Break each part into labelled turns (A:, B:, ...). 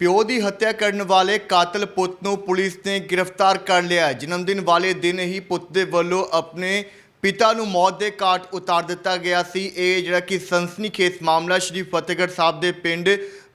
A: ਪਿਓ ਦੀ ਹੱਤਿਆ ਕਰਨ ਵਾਲੇ ਕਾਤਲ ਪੁੱਤ ਨੂੰ ਪੁਲਿਸ ਨੇ ਗ੍ਰਿਫਤਾਰ ਕਰ ਲਿਆ ਜਨਮ ਦਿਨ ਵਾਲੇ ਦਿਨ ਹੀ ਪੁੱਤ ਦੇ ਵੱਲੋਂ ਆਪਣੇ ਪਿਤਾ ਨੂੰ ਮੌਤ ਦੇ ਘਾਟ ਉਤਾਰ ਦਿੱਤਾ ਗਿਆ ਸੀ। ਇਹ ਜਿਹੜਾ ਕਿ ਸਨਸਨੀਖੇਜ਼ ਮਾਮਲਾ ਸ਼੍ਰੀ ਫਤਿਹਗੜ੍ਹ ਸਾਹਿਬ ਦੇ ਪਿੰਡ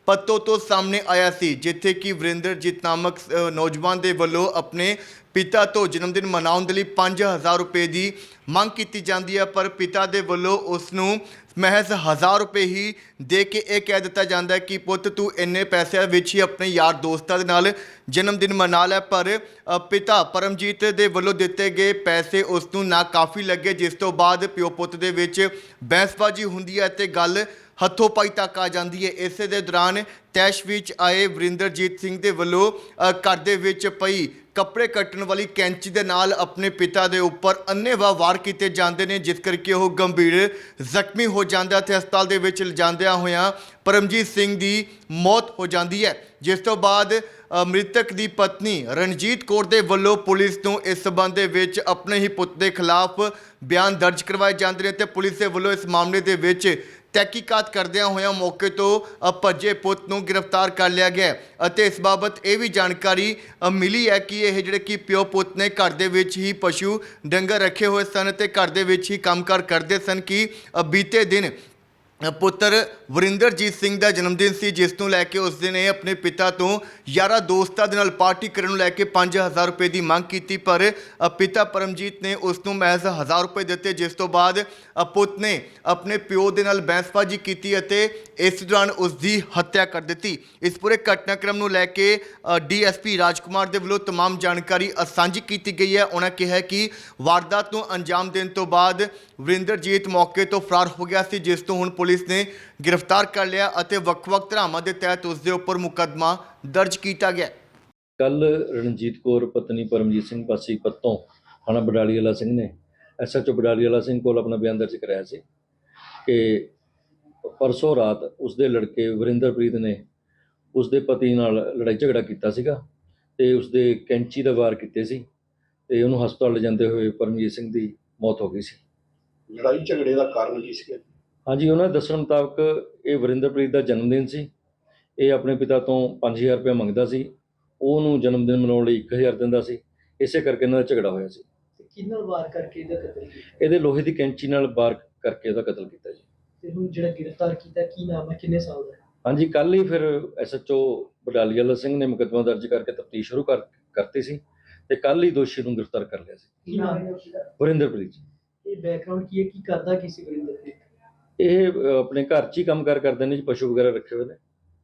A: ਪੱਤੋ ਤੋਂ ਸਾਹਮਣੇ ਆਇਆ ਸੀ, ਜਿੱਥੇ ਕਿ ਵਰਿੰਦਰਜੀਤ ਨਾਮਕ ਨੌਜਵਾਨ ਦੇ ਵੱਲੋਂ ਆਪਣੇ ਪਿਤਾ ਤੋਂ ਜਨਮ ਦਿਨ ਮਨਾਉਣ ਦੇ ਲਈ 5000 ਰੁਪਏ ਦੀ ਮੰਗ ਕੀਤੀ ਜਾਂਦੀ ਹੈ। ਪਰ ਪਿਤਾ ਦੇ ਵੱਲੋਂ ਉਸ ਨੂੰ ਮਹਿਜ਼ 1000 ਰੁਪਏ ਹੀ ਦੇ ਕੇ ਇਹ ਕਹਿ ਦਿੱਤਾ ਜਾਂਦਾ ਹੈ ਕਿ ਪੁੱਤ ਤੂੰ ਇੰਨੇ ਪੈਸਿਆਂ ਵਿੱਚ ਹੀ ਆਪਣੇ ਯਾਰ ਦੋਸਤਾਂ ਦੇ ਨਾਲ ਜਨਮ ਦਿਨ ਮਨਾ ਲੈ ਪਰ ਅ, ਪਿਤਾ ਪਰਮਜੀਤ ਦੇ ਵੱਲੋਂ ਦਿੱਤੇ ਗਏ ਪੈਸੇ ਉਸ ਨੂੰ ਨਾ ਕਾਫੀ ਲੱਗੇ ਜਿਸ ਤੋਂ ਬਾਅਦ ਪਿਓ ਪੁੱਤ ਦੇ ਵਿੱਚ ਬਹਿਸਬਾਜ਼ੀ ਹੁੰਦੀ ਹੈ ਤੇ ਗੱਲ ਹੱਥੋਂ ਪਾਈ ਤੱਕ ਆ ਜਾਂਦੀ ਹੈ। ਇਸੇ ਦੇ ਦੌਰਾਨ ਤੈਸ਼ ਵਿੱਚ ਆਏ ਵਰਿੰਦਰਜੀਤ ਸਿੰਘ ਦੇ ਵੱਲੋਂ ਅ, ਘਰ ਦੇ ਵਿੱਚ ਪਈ ਕੱਪੜੇ ਕੱਟਣ ਵਾਲੀ ਕੈਂਚੀ ਦੇ ਨਾਲ ਆਪਣੇ ਪਿਤਾ ਦੇ ਉੱਪਰ ਅੰਨ੍ਹੇਵਾਹ ਵਾਰ ਕੀਤੇ ਜਾਂਦੇ ਨੇ, ਜਿਸ ਕਰਕੇ ਉਹ ਗੰਭੀਰ ਜ਼ਖਮੀ ਹੋ ਜਾਂਦਾ ਤੇ ਹਸਪਤਾਲ ਦੇ ਵਿੱਚ ਲਿਜਾਂਦਿਆਂ ਹੋਇਆਂ ਪਰਮਜੀਤ ਸਿੰਘ ਦੀ ਮੌਤ ਹੋ ਜਾਂਦੀ ਹੈ। ਜਿਸ ਤੋਂ ਬਾਅਦ ਮ੍ਰਿਤਕ ਦੀ ਪਤਨੀ ਰਣਜੀਤ ਕੌਰ ਦੇ ਵੱਲੋਂ ਪੁਲਿਸ ਨੂੰ ਇਸ ਸਬੰਧ ਦੇ ਵਿੱਚ ਆਪਣੇ ਹੀ ਪੁੱਤ ਦੇ ਖਿਲਾਫ ਬਿਆਨ ਦਰਜ ਕਰਵਾਏ ਜਾਂਦੇ ਨੇ ਤੇ ਪੁਲਿਸ ਦੇ ਵੱਲੋਂ ਇਸ ਮਾਮਲੇ ਦੇ ਵਿੱਚ ਤਹਿਕੀਕਾਤ ਕਰਦਿਆਂ ਹੋਇਆਂ ਮੌਕੇ ਤੋਂ ਭੱਜੇ ਪੁੱਤ ਨੂੰ ਗ੍ਰਿਫਤਾਰ ਕਰ ਲਿਆ ਗਿਆ ਹੈ। ਅਤੇ ਇਸ ਬਾਬਤ ਇਹ ਵੀ ਜਾਣਕਾਰੀ ਮਿਲੀ ਹੈ ਕਿ ਇਹ ਜਿਹੜੇ ਕਿ ਪਿਓ ਪੁੱਤ ਨੇ ਘਰ ਦੇ ਵਿੱਚ ਹੀ ਪਸ਼ੂ ਡੰਗਰ ਰੱਖੇ ਹੋਏ ਸਨ ਤੇ ਘਰ ਦੇ ਵਿੱਚ ਹੀ ਕੰਮਕਾਰ ਕਰਦੇ ਸਨ ਕਿ ਬੀਤੇ ਦਿਨ ਪੁੱਤਰ ਵਰਿੰਦਰਜੀਤ ਸਿੰਘ ਦਾ ਜਨਮ ਦਿਨ ਸੀ ਜਿਸ ਨੂੰ ਲੈ ਕੇ ਉਸ ਦਿਨ ਇਹ ਆਪਣੇ ਪਿਤਾ ਤੋਂ ਯਾਰਾ ਦੋਸਤਾਂ ਦੇ ਨਾਲ ਪਾਰਟੀ ਕਰਨ ਨੂੰ ਲੈ ਕੇ 5000 ਰੁਪਏ ਦੀ ਮੰਗ ਕੀਤੀ ਪਰ ਅ, ਪਿਤਾ ਪਰਮਜੀਤ ਨੇ ਉਸ ਨੂੰ ਮਹਿਜ਼ 1000 ਰੁਪਏ ਦਿੱਤੇ ਜਿਸ ਤੋਂ ਬਾਅਦ ਅ, ਪੁੱਤ ਨੇ ਆਪਣੇ ਪਿਓ ਦੇ ਨਾਲ ਬਹਿਸਬਾਜ਼ੀ ਕੀਤੀ ਅਤੇ ਇਸ ਦੌਰਾਨ ਉਸ ਦੀ ਹੱਤਿਆ ਕਰ ਦਿੱਤੀ ਇਸ ਪੂਰੇ ਘਟਨਾਕ੍ਰਮ ਨੂੰ ਲੈ ਕੇ ਡੀਐਸਪੀ ਰਾਜਕੁਮਾਰ ਦੇ ਵੱਲੋਂ तमाम ਜਾਣਕਾਰੀ ਅ, ਸਾਂਝੀ ਕੀਤੀ ਗਈ ਹੈ ਉਹਨਾਂ ਕਿਹਾ ਕਿ ਵਾਰਦਾਤ ਨੂੰ ਅੰਜਾਮ ਦੇਣ ਤੋਂ ਬਾਅਦ ਵਰਿੰਦਰਜੀਤ ਮੌਕੇ ਤੋਂ ਫਰਾਰ ਹੋ ਗਿਆ ਸੀ ਜਿਸ ਤੋਂ ਹੁਣ ਪੁਲਿਸ ਨੇ ਗ੍ਰਿਫਤਾਰ ਕਰ ਲਿਆ ਅਤੇ ਵੱਖ-ਵੱਖ ਧਾਰਾਵਾਂ ਦੇ ਤਹਿਤ ਉਸ ਦੇ ਉੱਪਰ ਮੁਕੱਦਮਾ ਦਰਜ ਕੀਤਾ ਗਿਆ।
B: ਕੱਲ ਰਣਜੀਤ ਕੌਰ ਪਤਨੀ ਪਰਮਜੀਤ ਸਿੰਘ ਪਾਸੀ ਪੱਤੋਂ ਥਾਣਾ ਬਡਾਲੀ ਵਾਲਾ ਸਿੰਘ ਨੇ ਐਸਐਚਓ ਬਡਾਲੀ ਵਾਲਾ ਸਿੰਘ ਕੋਲ ਆਪਣਾ ਬਿਆਨ ਦਰਜ ਕਰਾਇਆ ਸੀ ਕਿ ਪਰਸੋਂ ਰਾਤ ਉਸਦੇ ਲੜਕੇ ਵਰਿੰਦਰਪ੍ਰੀਤ ਨੇ ਉਸਦੇ ਪਤੀ ਨਾਲ ਲੜਾਈ ਝਗੜਾ ਕੀਤਾ ਸੀਗਾ ਤੇ ਉਸਦੇ ਕੈਂਚੀ ਦਾ ਵਾਰ ਕੀਤੇ ਸੀ ਤੇ ਉਹਨੂੰ ਹਸਪਤਾਲ ਲਿਜਾਂਦੇ ਹੋਏ ਪਰਮਜੀਤ ਸਿੰਘ ਦੀ ਮੌਤ ਹੋ ਗਈ ਸੀ।
C: ਲੜਾਈ ਝਗੜੇ ਦਾ ਕਾਰਨ ਕੀ ਸੀ
B: ਹਾਂਜੀ ਉਹਨਾਂ ਦੇ ਦੱਸਣ ਮੁਤਾਬਕ ਇਹ ਵਰਿੰਦਰਪ੍ਰੀਤ ਦਾ ਜਨਮ ਦਿਨ ਸੀ। ਇਹ ਆਪਣੇ ਪਿਤਾ ਤੋਂ 5000 ਰੁਪਏ ਮੰਗਦਾ ਸੀ। ਉਹਨੂੰ ਜਨਮ ਦਿਨ ਮਨਾਉਣ ਲਈ 1000 ਦਿੰਦਾ ਸੀ। ਇਸੇ ਕਰਕੇ ਇਹਨਾਂ ਦਾ ਝਗੜਾ ਹੋਇਆ ਸੀ।
D: ਕਿੰਨਾ ਵਾਰ ਕਰਕੇ ਇਹਦਾ ਕਤਲ ਕੀਤਾ?
B: ਇਹਦੇ ਲੋਹੇ ਦੀ ਕੈਂਚੀ ਨਾਲ ਵਾਰ ਕਰਕੇ ਉਹਦਾ ਕਤਲ ਕੀਤਾ ਜੀ।
D: ਤੇ ਹੁਣ ਜਿਹੜਾ ਗ੍ਰਿਫਤਾਰ ਕੀਤਾ ਕੀ ਨਾਮ ਹੈ? ਕਿੰਨੇ ਸਾਲ ਦਾ?
B: ਹਾਂਜੀ ਕੱਲ ਹੀ ਫਿਰ ਐਸਐਚਓ ਬਡਾਲੀ ਵਾਲਾ ਸਿੰਘ ਨੇ ਮੁਕੱਦਮਾ ਦਰਜ ਕਰਕੇ ਤਫਤੀਸ਼ ਸ਼ੁਰੂ ਕਰ ਕਰਤੀ ਸੀ ਤੇ ਕੱਲ ਹੀ ਦੋਸ਼ੀ ਨੂੰ ਗ੍ਰਿਫਤਾਰ ਕਰ ਲਿਆ ਸੀ।
D: ਕੀ ਨਾਮ ਹੈ ਉਸਦਾ?
B: ਵਰਿੰਦਰਪ੍ਰੀਤ ਜੀ।
D: ਇਹ ਬੈਕਗ੍ਰਾਉਂਡ ਕੀ ਹੈ? ਕੀ ਕਰਦਾ ਕੀ ਸੀ
B: ਇਹ ਆਪਣੇ ਘਰ 'ਚ ਹੀ ਕੰਮ ਕਾਰ ਕਰਦੇ ਨੇ ਜੀ ਪਸ਼ੂ ਵਗੈਰਾ ਰੱਖੇ ਹੋਏ ਨੇ।